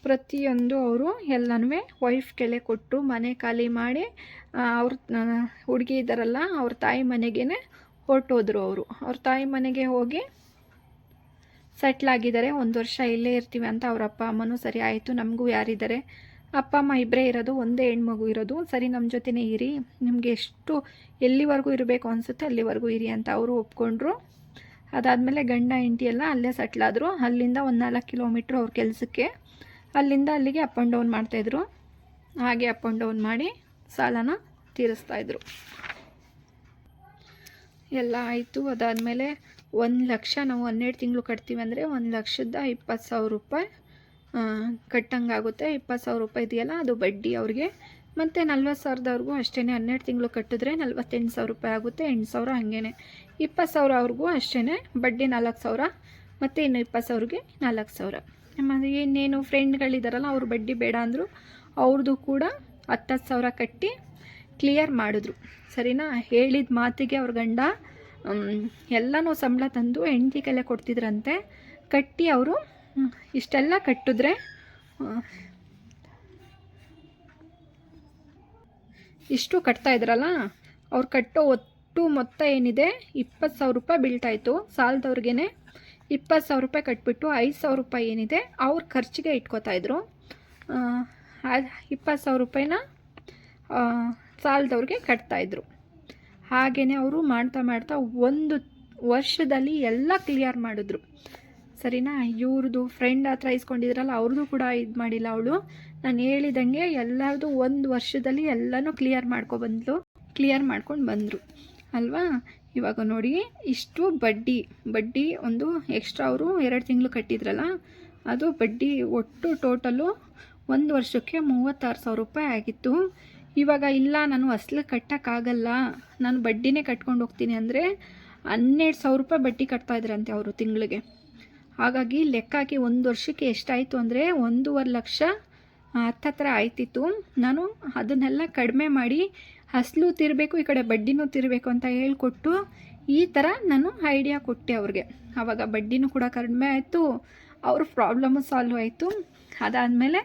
ಪ್ರತಿಯೊಂದು ಅವರು ಎಲ್ಲನೂ ವೈಫ್ ಕೆಳೆ ಕೊಟ್ಟು ಮನೆ ಖಾಲಿ ಮಾಡಿ ಅವ್ರ ಹುಡುಗಿ ಇದ್ದಾರಲ್ಲ, ಅವ್ರ ತಾಯಿ ಮನೆಗೇ ಹೊರಟೋದ್ರು ಅವರು. ಅವ್ರ ತಾಯಿ ಮನೆಗೆ ಹೋಗಿ ಸೆಟ್ಲಾಗಿದ್ದಾರೆ ಒಂದು ವರ್ಷ ಇಲ್ಲೇ ಇರ್ತೀವಿ ಅಂತ ಅವ್ರ ಅಪ್ಪ ಅಮ್ಮನೂ ಸರಿ ಆಯಿತು. ನಮಗೂ ಯಾರಿದ್ದಾರೆ? ಅಪ್ಪ ಅಮ್ಮ ಇಬ್ಬರೇ ಇರೋದು, ಒಂದೇ ಹೆಣ್ಮಗು ಇರೋದು. ಸರಿ ನಮ್ಮ ಜೊತೆನೇ ಇರಿ. ನಿಮಗೆ ಎಷ್ಟು ಎಲ್ಲಿವರೆಗೂ ಇರಬೇಕು ಅನಿಸುತ್ತೆ ಅಲ್ಲಿವರೆಗೂ ಇರಿ ಅಂತ ಅವರು ಒಪ್ಕೊಂಡ್ರು. ಅದಾದಮೇಲೆ ಗಂಡ ಹೆಂಡತಿ ಎಲ್ಲ ಅಲ್ಲೇ ಸೆಟ್ಲಾದರು ಅಲ್ಲಿಂದ ಒಂದು ನಾಲ್ಕು ಕಿಲೋಮೀಟ್ರ್ ಅವ್ರ ಕೆಲಸಕ್ಕೆ. ಅಲ್ಲಿಂದ ಅಲ್ಲಿಗೆ ಅಪ್ ಆ್ಯಂಡ್ ಡೌನ್ ಮಾಡ್ತಾಯಿದ್ರು ಹಾಗೆ ಅಪ್ ಆ್ಯಂಡ್ ಡೌನ್ ಮಾಡಿ ಸಾಲನ ತೀರಿಸ್ತಾಯಿದ್ರು ಎಲ್ಲ ಆಯಿತು. ಅದಾದಮೇಲೆ ಒಂದು ಲಕ್ಷ ನಾವು ಹನ್ನೆರಡು ತಿಂಗಳು ಕಟ್ತೀವಿ ಅಂದರೆ ಒಂದು ಲಕ್ಷದ ಇಪ್ಪತ್ತು ಸಾವಿರ ರೂಪಾಯಿ ಕಟ್ಟಂಗಾಗುತ್ತೆ. ಇಪ್ಪತ್ತು ಸಾವಿರ ರೂಪಾಯಿ ಇದೆಯಲ್ಲ, ಅದು ಬಡ್ಡಿ ಅವ್ರಿಗೆ. ಮತ್ತು ನಲ್ವತ್ತು ಸಾವಿರದವ್ರಿಗೂ ಅಷ್ಟೇ ಹನ್ನೆರಡು ತಿಂಗಳು ಕಟ್ಟಿದ್ರೆ ನಲ್ವತ್ತೆಂಟು ಸಾವಿರ ರೂಪಾಯಿ ಆಗುತ್ತೆ, ಎಂಟು ಸಾವಿರ ಹಾಗೇನೆ. ಇಪ್ಪತ್ತು ಸಾವಿರ ಅವ್ರಿಗೂ ಅಷ್ಟೇ ಬಡ್ಡಿ ನಾಲ್ಕು ಸಾವಿರ, ಮತ್ತು ಇನ್ನು ಇಪ್ಪತ್ತು ಸಾವಿರಗೆ ನಾಲ್ಕು ಸಾವಿರ. ಮತ್ತು ಇನ್ನೇನು ಫ್ರೆಂಡ್ಗಳಿದ್ದಾರಲ್ಲ ಅವ್ರು ಬಡ್ಡಿ ಬೇಡ ಅಂದರು ಅವ್ರದ್ದು ಕೂಡ ಹತ್ತತ್ತು ಸಾವಿರ ಕಟ್ಟಿ ಕ್ಲಿಯರ್ ಮಾಡಿದ್ರು. ಸರಿನಾ? ಹೇಳಿದ ಮಾತಿಗೆ ಅವ್ರ ಗಂಡ ಎಲ್ಲನೂ ಸಂಬಳ ತಂದು ಹೆಂಡತಿ ಕಲೆ ಕೊಡ್ತಿದ್ರಂತೆ. ಕಟ್ಟಿ ಅವರು ಇಷ್ಟೆಲ್ಲ ಕಟ್ಟಿದ್ರೆ ಇಷ್ಟು ಕಟ್ತಾ ಇದ್ರಲ್ಲ? ಅವ್ರು ಕಟ್ಟೋ ಒಟ್ಟು ಮೊತ್ತ ಏನಿದೆ? ಇಪ್ಪತ್ತು ಸಾವಿರ ರೂಪಾಯಿ ಬೀಳ್ತಾಯಿತ್ತು ಸಾಲದವ್ರಿಗೇ ಇಪ್ಪತ್ತು ಸಾವಿರ ರೂಪಾಯಿ ಕಟ್ಬಿಟ್ಟು ಐದು ಸಾವಿರ ರೂಪಾಯಿ ಏನಿದೆ, ಅವ್ರ ಖರ್ಚಿಗೆ ಇಟ್ಕೋತಾ ಇದ್ರು. ಇಪ್ಪತ್ತು ಸಾವಿರ ರೂಪಾಯಿನ ಸಾಲದವ್ರಿಗೆ ಕಟ್ತಾಯಿದ್ರು ಹಾಗೆಯೇ ಅವರು ಮಾಡ್ತಾ ಮಾಡ್ತಾ ಒಂದು ವರ್ಷದಲ್ಲಿ ಎಲ್ಲ ಕ್ಲಿಯರ್ ಮಾಡಿದ್ರು. ಸರಿನಾ? ಇವ್ರದ್ದು ಫ್ರೆಂಡ್ ಹತ್ರ ಇಸ್ಕೊಂಡಿದ್ರಲ್ಲ ಅವ್ರದ್ದು ಕೂಡ ಇದು ಮಾಡಿಲ್ಲ ಅವಳು. ನಾನು ಹೇಳಿದಂಗೆ ಎಲ್ಲರದು ಒಂದು ವರ್ಷದಲ್ಲಿ ಎಲ್ಲನೂ ಕ್ಲಿಯರ್ ಮಾಡ್ಕೊಬಂದ್ಲು ಕ್ಲಿಯರ್ ಮಾಡ್ಕೊಂಡು ಬಂದರು. ಅಲ್ವಾ? ಇವಾಗ ನೋಡಿ, ಇಷ್ಟು ಬಡ್ಡಿ ಬಡ್ಡಿ ಒಂದು ಎಕ್ಸ್ಟ್ರಾ ಅವರು ಎರಡು ತಿಂಗಳು ಕಟ್ಟಿದ್ರಲ್ಲ, ಅದು ಬಡ್ಡಿ ಒಟ್ಟು ಟೋಟಲು ಒಂದು ವರ್ಷಕ್ಕೆ ಮೂವತ್ತಾರು ಸಾವಿರ ರೂಪಾಯಿ ಆಗಿತ್ತು. ಇವಾಗ ಇಲ್ಲ, ನಾನು ಅಸಲು ಕಟ್ಟೋಕ್ಕಾಗಲ್ಲ. ನಾನು ಬಡ್ಡಿನೇ ಕಟ್ಕೊಂಡು ಹೋಗ್ತೀನಿ ಅಂದರೆ ಹನ್ನೆರಡು ಸಾವಿರ ರೂಪಾಯಿ ಬಡ್ಡಿ ಕಟ್ತಾ ಇದ್ರಂತೆ ಅವರು ತಿಂಗಳಿಗೆ. ಹಾಗಾಗಿ ಲೆಕ್ಕ ಹಾಕಿ ಒಂದು ವರ್ಷಕ್ಕೆ ಎಷ್ಟಾಯಿತು ಅಂದರೆ ಒಂದೂವರೆ ಲಕ್ಷ ಹತ್ತತ್ರ ಆಯ್ತಿತ್ತು. ನಾನು ಅದನ್ನೆಲ್ಲ ಕಡಿಮೆ ಮಾಡಿ ಹಸ್ಲು ತಿರಬೇಕು, ಈ ಕಡೆ ಬಡ್ಡಿನೂ ತಿರಬೇಕು ಅಂತ ಹೇಳ್ಕೊಟ್ಟು ಈ ಥರ ನಾನು ಐಡಿಯಾ ಕೊಟ್ಟೆ ಅವ್ರಿಗೆ. ಆವಾಗ ಬಡ್ಡಿನೂ ಕೂಡ ಕಡಿಮೆ ಆಯಿತು, ಅವ್ರ ಪ್ರಾಬ್ಲಮ್ಮು ಸಾಲ್ವ್ ಆಯಿತು. ಅದಾದಮೇಲೆ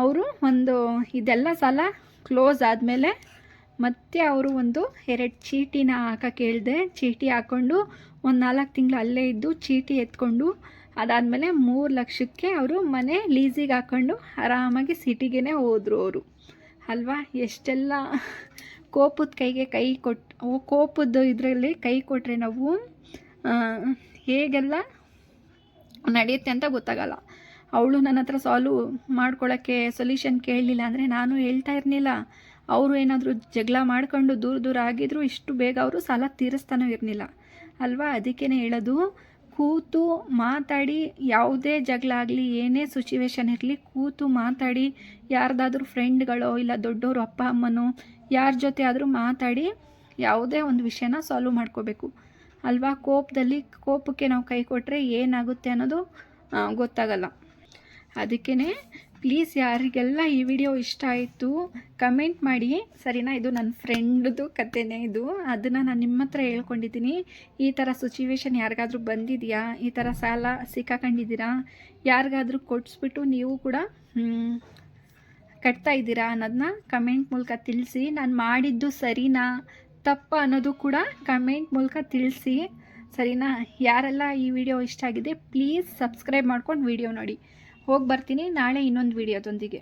ಅವರು ಒಂದು ಇದೆಲ್ಲ ಸಾಲ ಕ್ಲೋಸ್ ಆದಮೇಲೆ ಮತ್ತೆ ಅವರು ಒಂದು ಎರಡು ಚೀಟಿನ ಹಾಕಕ್ಕೆ ಹೇಳಿದೆ ಚೀಟಿ ಹಾಕ್ಕೊಂಡು ಒಂದು ನಾಲ್ಕು ತಿಂಗಳು ಅಲ್ಲೇ ಇದ್ದು ಚೀಟಿ ಎತ್ಕೊಂಡು ಅದಾದಮೇಲೆ ಮೂರು ಲಕ್ಷಕ್ಕೆ ಅವರು ಮನೆ ಲೀಸಿಗೆ ಹಾಕ್ಕೊಂಡು ಆರಾಮಾಗಿ ಸಿಟಿಗೆ ಹೋದರು ಅವರು. ಅಲ್ವಾ? ಎಷ್ಟೆಲ್ಲ ಕೋಪದ ಕೈಗೆ ಕೈ ಕೊಟ್ಟು ಕೋಪದ ಇದರಲ್ಲಿ ಕೈ ಕೊಟ್ಟರೆ ನಾವು ಹೇಗೆಲ್ಲ ನಡೆಯುತ್ತೆ ಅಂತ ಗೊತ್ತಾಗಲ್ಲ. ಅವಳು ನನ್ನ ಹತ್ರ ಸಾಲ್ವ್ ಮಾಡ್ಕೊಳ್ಳೋಕ್ಕೆ ಸೊಲ್ಯೂಷನ್ ಕೇಳಲಿಲ್ಲ ಅಂದರೆ ನಾನು ಹೇಳ್ತಾ ಇರಲಿಲ್ಲ. ಅವರು ಏನಾದರೂ ಜಗಳ ಮಾಡ್ಕೊಂಡು ದೂರ ದೂರ ಆಗಿದ್ರು ಇಷ್ಟು ಬೇಗ ಅವರು ಸಾಲ ತೀರಿಸ್ತಾನೂ ಇರಲಿಲ್ಲ. ಅಲ್ವಾ? ಅದಕ್ಕೇ ಹೇಳೋದು, ಕೂತು ಮಾತಾಡಿ, ಯಾವುದೇ ಜಗಳ ಆಗಲಿ, ಏನೇ ಸಿಚುವೇಶನ್ ಇರಲಿ, ಕೂತು ಮಾತಾಡಿ ಯಾರ್ದಾದ್ರೂ ಫ್ರೆಂಡ್ಗಳೋ ಇಲ್ಲ ದೊಡ್ಡವರು ಅಪ್ಪ, ಅಮ್ಮನೋ ಯಾರ ಜೊತೆ ಆದರೂ ಮಾತಾಡಿ ಯಾವುದೇ ಒಂದು ವಿಷಯನ ಸಾಲ್ವ್ ಮಾಡ್ಕೋಬೇಕು. ಅಲ್ವಾ? ಕೋಪದಲ್ಲಿ ಕೋಪಕ್ಕೆ ನಾವು ಕೈ ಕೊಟ್ಟರೆ ಏನಾಗುತ್ತೆ ಅನ್ನೋದು ಗೊತ್ತಾಗಲ್ಲ. ಅದಕ್ಕೇ ಪ್ಲೀಸ್ ಯಾರಿಗೆಲ್ಲ ಈ ವಿಡಿಯೋ ಇಷ್ಟ ಆಯಿತು ಕಮೆಂಟ್ ಮಾಡಿ. ಸರಿನಾ? ಇದು ನನ್ನ ಫ್ರೆಂಡ್ದು ಕತೆನೇ ಇದು. ಅದನ್ನು ನಾನು ನಿಮ್ಮ ಹತ್ರ ಹೇಳ್ಕೊಂಡಿದ್ದೀನಿ. ಈ ಥರ ಸಿಚುವೇಶನ್ ಯಾರಿಗಾದ್ರೂ ಬಂದಿದೆಯಾ? ಈ ಥರ ಸಾಲ ಸಿಕ್ಕಾಕೊಂಡಿದ್ದೀರಾ? ಯಾರಿಗಾದ್ರೂ ಕೊಡಿಸ್ಬಿಟ್ಟು ನೀವು ಕೂಡ ಕಟ್ತಾ ಇದ್ದೀರಾ ಅನ್ನೋದನ್ನ ಕಮೆಂಟ್ ಮೂಲಕ ತಿಳಿಸಿ. ನಾನು ಮಾಡಿದ್ದು ಸರಿನಾ? ತಪ್ಪ ಅನ್ನೋದು ಕೂಡ ಕಮೆಂಟ್ ಮೂಲಕ ತಿಳಿಸಿ. ಸರಿನಾ? ಯಾರೆಲ್ಲ ಈ ವಿಡಿಯೋ ಇಷ್ಟ ಆಗಿದೆ ಪ್ಲೀಸ್ ಸಬ್ಸ್ಕ್ರೈಬ್ ಮಾಡ್ಕೊಂಡು ವಿಡಿಯೋ ನೋಡಿ. ಹೋಗಿ ಬರ್ತೀನಿ ನಾಳೆ ಇನ್ನೊಂದು ವಿಡಿಯೋದೊಂದಿಗೆ